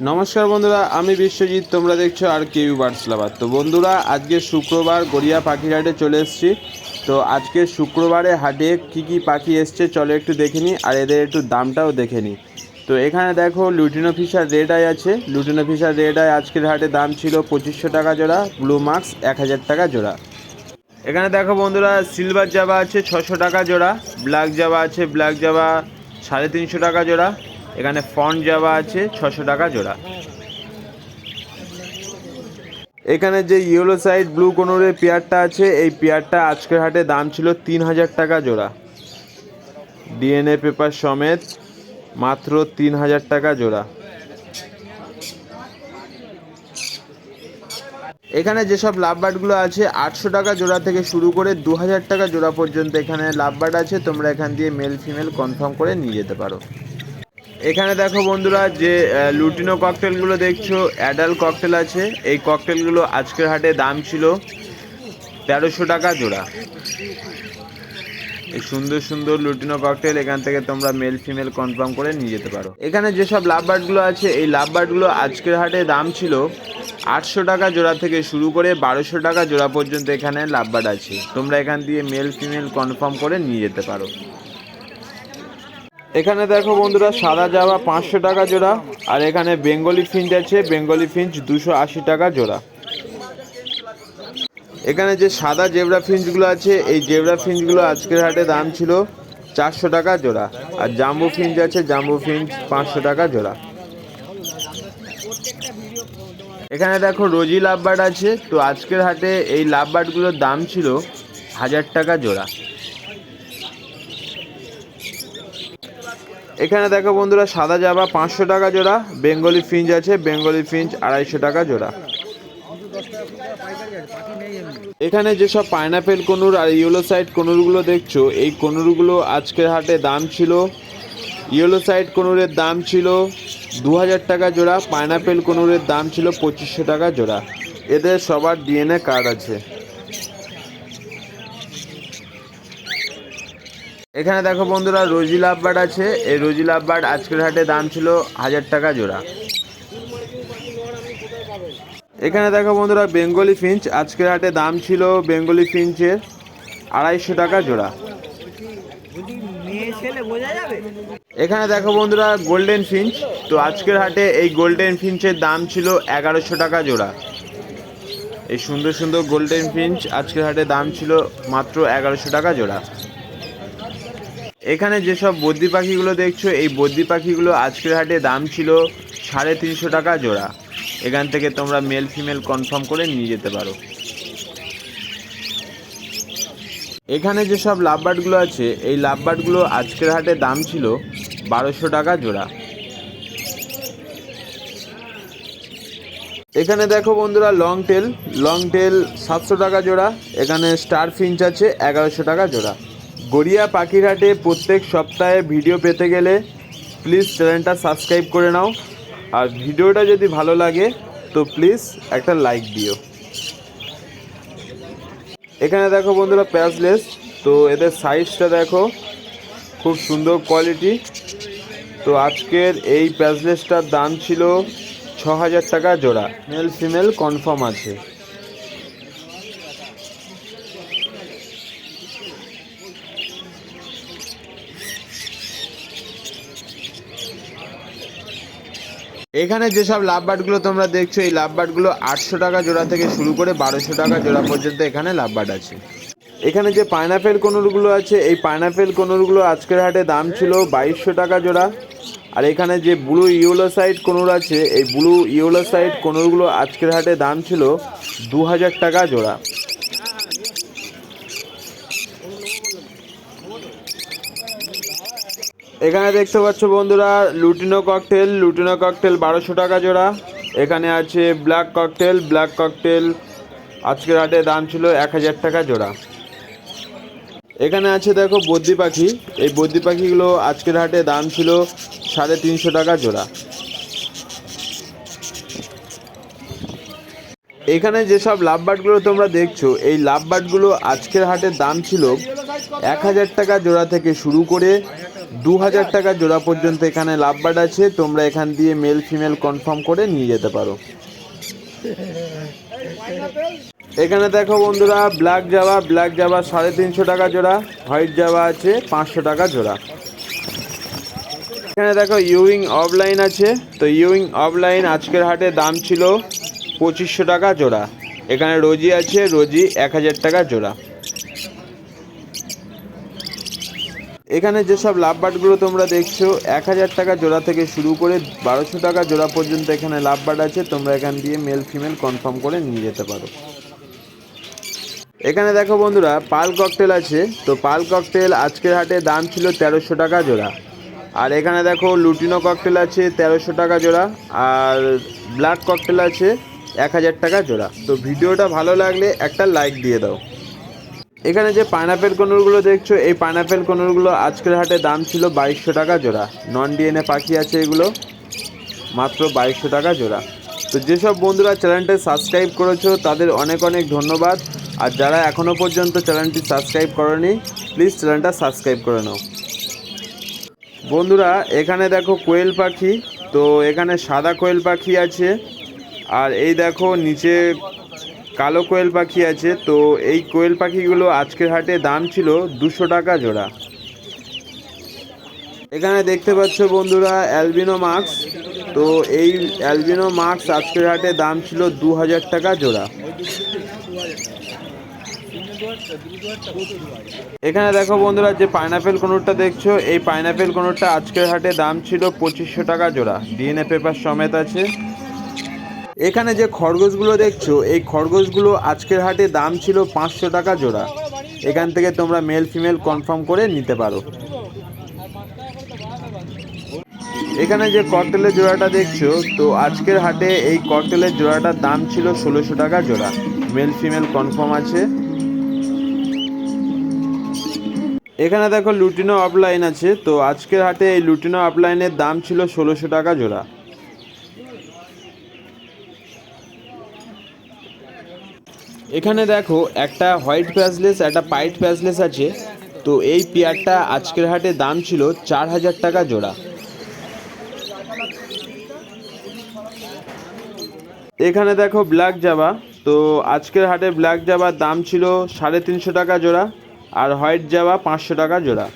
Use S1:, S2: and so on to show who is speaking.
S1: নমস্কার বন্ধুরা, আমি বিশ্বজিৎ, তোমরা দেখছ আর কেউ বার্ডস লাভার তো বন্ধুরা, আজকে শুক্রবার গড়িয়া পাখির হাটে চলে এসেছি। তো আজকে শুক্রবারে হাটে কি কি পাখি এসছে, চলো একটু দেখে নিই, আর এদের একটু দামটাও দেখে নিই। তো এখানে দেখো লুটিনো ফিশার রেড আই আছে। লুটিনো ফিশার রেড আই আজকের হাটে দাম ছিল পঁচিশশো টাকা জোড়া ব্লু মার্কস এক হাজার টাকা জোড়া। এখানে দেখো বন্ধুরা সিলভার জাবা আছে ছশো টাকা জোড়া ব্ল্যাক জাবা আছে ব্ল্যাক জাবা সাড়ে তিনশো টাকা জোড়া। এখানে ফন্ট জাবা আছে, ছশো টাকা জোড়া। এখানে যে ইয়েলো সাইড ব্লু কোনোরের পেয়ারটা আছে, এই পেয়ারটা আজকের হাটে দাম ছিল তিন হাজার টাকা জোড়া। ডিএনএ পেপার সমেত মাত্র তিন হাজার টাকা জোড়া। এখানে যেসব লাভবার্ডগুলো আছে, আটশো টাকা জোড়া থেকে শুরু করে দু হাজার টাকা জোড়া পর্যন্ত এখানে লাভবার্ড আছে, তোমরা এখান দিয়ে মেল ফিমেল কনফার্ম করে নিয়ে যেতে পারো। এখানে দেখো বন্ধুরা যে লুটিনো ককটেলগুলো দেখছ অ্যাডাল্ট ককটেল আছে। এই ককটেলগুলো আজকের হাটে দাম ছিল তেরোশো টাকা জোড়া। এই সুন্দর সুন্দর লুটিনো ককটেল এখান থেকে তোমরা মেল ফিমেল কনফার্ম করে নিয়ে যেতে পারো। এখানে যেসব লাভবার্ডগুলো আছে, এই লাভবার্ডগুলো আজকের হাটে দাম ছিল আটশো টাকা জোড়া থেকে শুরু করে বারোশো টাকা জোড়া পর্যন্ত এখানে লাভবার্ড আছে। তোমরা এখান দিয়ে মেল ফিমেল কনফার্ম করে নিয়ে যেতে পারো। এখানে দেখো বন্ধুরা, সাদা জাবা পাঁচশো টাকা জোড়া, আর এখানে বেঙ্গলি ফিঞ্চ আছে, বেঙ্গলি ফিঞ্চ দুশো আশি টাকা জোড়া। এখানে যে সাদা জেবরা ফিঞ্চগুলো আছে, এই জেবরা ফিঞ্চগুলো আজকের হাটে দাম ছিল চারশো টাকা জোড়া, আর জাম্বু ফিঞ্চ আছে, জাম্বু ফিঞ্চ পাঁচশো টাকা জোড়া। এখানে দেখো রোজি লাভবার্ড আছে, তো আজকের হাটে এই লাভবার্ডগুলোর দাম ছিল হাজার টাকা জোড়া। এখানে দেখো বন্ধুরা, সাদা জাবা, পাঁচশো টাকা জোড়া, বেঙ্গলি ফিঞ্চ আছে, বেঙ্গলি ফিঞ্চ আড়াইশো টাকা জোড়া। এখানে যেসব পাইনাপেল কনুর আর ইয়েলো সাইড কনুরগুলো দেখছ, এই কনুরগুলো আজকের হাটে দাম ছিল, ইয়েলো সাইড কনুরের দাম ছিল দু হাজার টাকা জোড়া, পাইনাপেল কনুরের দাম ছিল পঁচিশশো টাকা জোড়া। এদের সবার ডিএনএ কার্ড আছে। এখানে দেখো বন্ধুরা, রোজি লাভবার্ড আছে। এই রোজি লাভবার্ড আজকের হাটে দাম ছিল হাজার টাকা জোড়া। এখানে দেখো বন্ধুরা, বেঙ্গলি ফিঞ্চ। আজকের হাটে দাম ছিল বেঙ্গলি ফিঞ্চের আড়াইশো টাকা জোড়া। এখানে দেখো বন্ধুরা, গোল্ডেন ফিঞ্চ। তো আজকের হাটে এই গোল্ডেন ফিঞ্চের দাম ছিল এগারোশো টাকা জোড়া। এই সুন্দর সুন্দর গোল্ডেন ফিঞ্চ আজকের হাটে দাম ছিল মাত্র এগারোশো টাকা জোড়া। এখানে যেসব বদ্রি পাখিগুলো দেখছ, এই বদ্রি পাখিগুলো আজকের হাটে দাম ছিল সাড়ে তিনশো টাকা জোড়া। এখান থেকে তোমরা মেল ফিমেল কনফার্ম করে নিয়ে যেতে পারো। এখানে যেসব লাভবার্ডগুলো আছে, এই লাভবার্ডগুলো আজকের হাটে দাম ছিল বারোশো টাকা জোড়া। এখানে দেখো বন্ধুরা লং টেল লং টেল সাতশো টাকা জোড়া। এখানে স্টার ফিঞ্চ আছে, এগারোশো টাকা জোড়া। গড়িয়া পাখির হাটে প্রত্যেক সপ্তাহে ভিডিও পেতে গেলে প্লিজ চ্যানেলটা সাবস্ক্রাইব করে নাও। আর ভিডিওটা যদি ভালো লাগে, তো প্লিজ একটা লাইক দিও। এখানে দেখো বন্ধুরা প্যাচলেস তো এদের সাইজটা দেখো, খুব সুন্দর কোয়ালিটি তো আজকের এই প্যাচলেসটার দাম ছিল ছ হাজার টাকা জোড়া। মেল ফিমেল কনফার্ম আছে। এখানে যেসব লাভবার্ডগুলো তোমরা দেখছ, এই লাভবার্ডগুলো আটশো টাকা জোড়া থেকে শুরু করে বারোশো টাকা জোড়া পর্যন্ত এখানে লাভবার্ড আছে। এখানে যে পাইনাপেল কোনুরগুলো আছে, এই পাইনাপেল কোনুরগুলো আজকের হাটে দাম ছিল বাইশশো টাকা জোড়া। আর এখানে যে ব্লু ইউলো সাইড কোনুর আছে, এই ব্লু ইউলো সাইড কোনুরগুলো আজকের হাটে দাম ছিল দু হাজার টাকা জোড়া। এখানে দেখতে পাচ্ছ বন্ধুরা, লুটিনো ককটেল লুটিনো ককটেল বারোশো টাকা জোড়া। এখানে আছে ব্ল্যাক ককটেল ব্ল্যাক ককটেল আজকের হাটে দাম ছিল এক হাজার টাকা জোড়া। এখানে আছে দেখো বদ্রি পাখি, এই বদ্রি পাখিগুলো আজকের হাটে দাম ছিল সাড়ে তিনশো টাকা জোড়া। এখানে যেসব লাভবার্ডগুলো তোমরা দেখছ, এই লাভবার্ডগুলো আজকের হাটের দাম ছিল এক হাজার টাকা জোড়া থেকে শুরু করে দু হাজার টাকা জোড়া পর্যন্ত এখানে লাভ লাভবার্ড আছে। তোমরা এখান দিয়ে মেল ফিমেল কনফার্ম করে নিয়ে যেতে পারো। এখানে দেখো বন্ধুরা ব্ল্যাক জাবা ব্ল্যাক জাবা সাড়ে তিনশো টাকা জোড়া হোয়াইট জাবা আছে পাঁচশো টাকা জোড়া। এখানে দেখো ইউইং অফলাইন আছে। তো ইউইং অফলাইন আজকের হাটে দাম ছিল পঁচিশশো টাকা জোড়া। এখানে রোজি আছে রোজি এক হাজার টাকা জোড়া। এখানে যেসব লাভ লাভবার্ডগুলো তোমরা দেখছ, এক হাজার টাকা জোড়া থেকে শুরু করে বারোশো টাকা জোড়া পর্যন্ত এখানে লাভবার্ড আছে, তোমরা এখান দিয়ে মেল ফিমেল কনফার্ম করে নিয়ে যেতে পারো। এখানে দেখো বন্ধুরা, পাল ককটেল আছে, তো পাল ককটেল আজকের হাটে দাম ছিল তেরোশো টাকা জোড়া। আর এখানে দেখো লুটিনো ককটেল আছে, তেরোশো টাকা জোড়া। আর ব্ল্যাক ককটেল আছে, এক হাজার টাকা জোড়া। তো ভিডিওটা ভালো লাগলে একটা লাইক দিয়ে দাও। এখানে যে পাইনাপেল কনুরগুলো দেখছ, এই পাইনাপেল কনুরগুলো আজকের হাটে দাম ছিল বাইশশো টাকা জোড়া। নন ডিএনএ পাখি আছে এগুলো, মাত্র বাইশশো টাকা জোড়া। তো যেসব বন্ধুরা চ্যানেলটা সাবস্ক্রাইব করেছ, তাদের অনেক অনেক ধন্যবাদ। আর যারা এখনও পর্যন্ত চ্যানেলটি সাবস্ক্রাইব করেনি, প্লিজ চ্যানেলটা সাবস্ক্রাইব করে নাও। বন্ধুরা, এখানে দেখো কোয়েল পাখি, তো এখানে সাদা কোয়েল পাখি আছে। আর এই দেখো নিচে কালো কোয়েল পাখি আছে, তো এই কোয়েল পাখিগুলো আজকের হাটে দাম ছিল দুশো টাকা জোড়া। এখানে দেখতে পাচ্ছ বন্ধুরা, অ্যালবিনো মাস্ক। তো এই অ্যালবিনো মাস্ক আজকের হাটে দাম ছিল দু হাজার টাকা জোড়া। এখানে দেখো বন্ধুরা, যে পাইনাপেল কোনোরটা দেখছ, এই পাইনাপেল কোনোরটা আজকের হাটে দাম ছিল পঁচিশশো টাকা জোড়া। ডিএনএ পেপার সমেত আছে। এখানে যে খরগোশগুলো দেখছ, এই খরগোশগুলো আজকের হাটে দাম ছিল পাঁচশো টাকা জোড়া। এখান থেকে তোমরা মেল ফিমেল কনফার্ম করে নিতে পারো। এখানে যে ককটেলের জোড়াটা দেখছ, তো আজকের হাটে এই ককটেলের জোড়াটার দাম ছিল ষোলোশো টাকা জোড়া। মেল ফিমেল কনফার্ম আছে। এখানে দেখো লুটিনো অফলাইন আছে, তো আজকের হাটে এই লুটিনো অফলাইনের দাম ছিল ষোলোশো টাকা জোড়া। এখানে দেখো একটা হোয়াইট প্যাসলেস, একটা পাইট প্যাসলেস আছে। তো এই পেয়ারটা আজকের হাটে দাম ছিল চার হাজার টাকা জোড়া। এখানে দেখো ব্ল্যাক জাবা। তো আজকের হাটে ব্ল্যাক জাবার দাম ছিল সাড়ে তিনশো টাকা জোড়া আর হোয়াইট জাবা পাঁচশো টাকা জোড়া।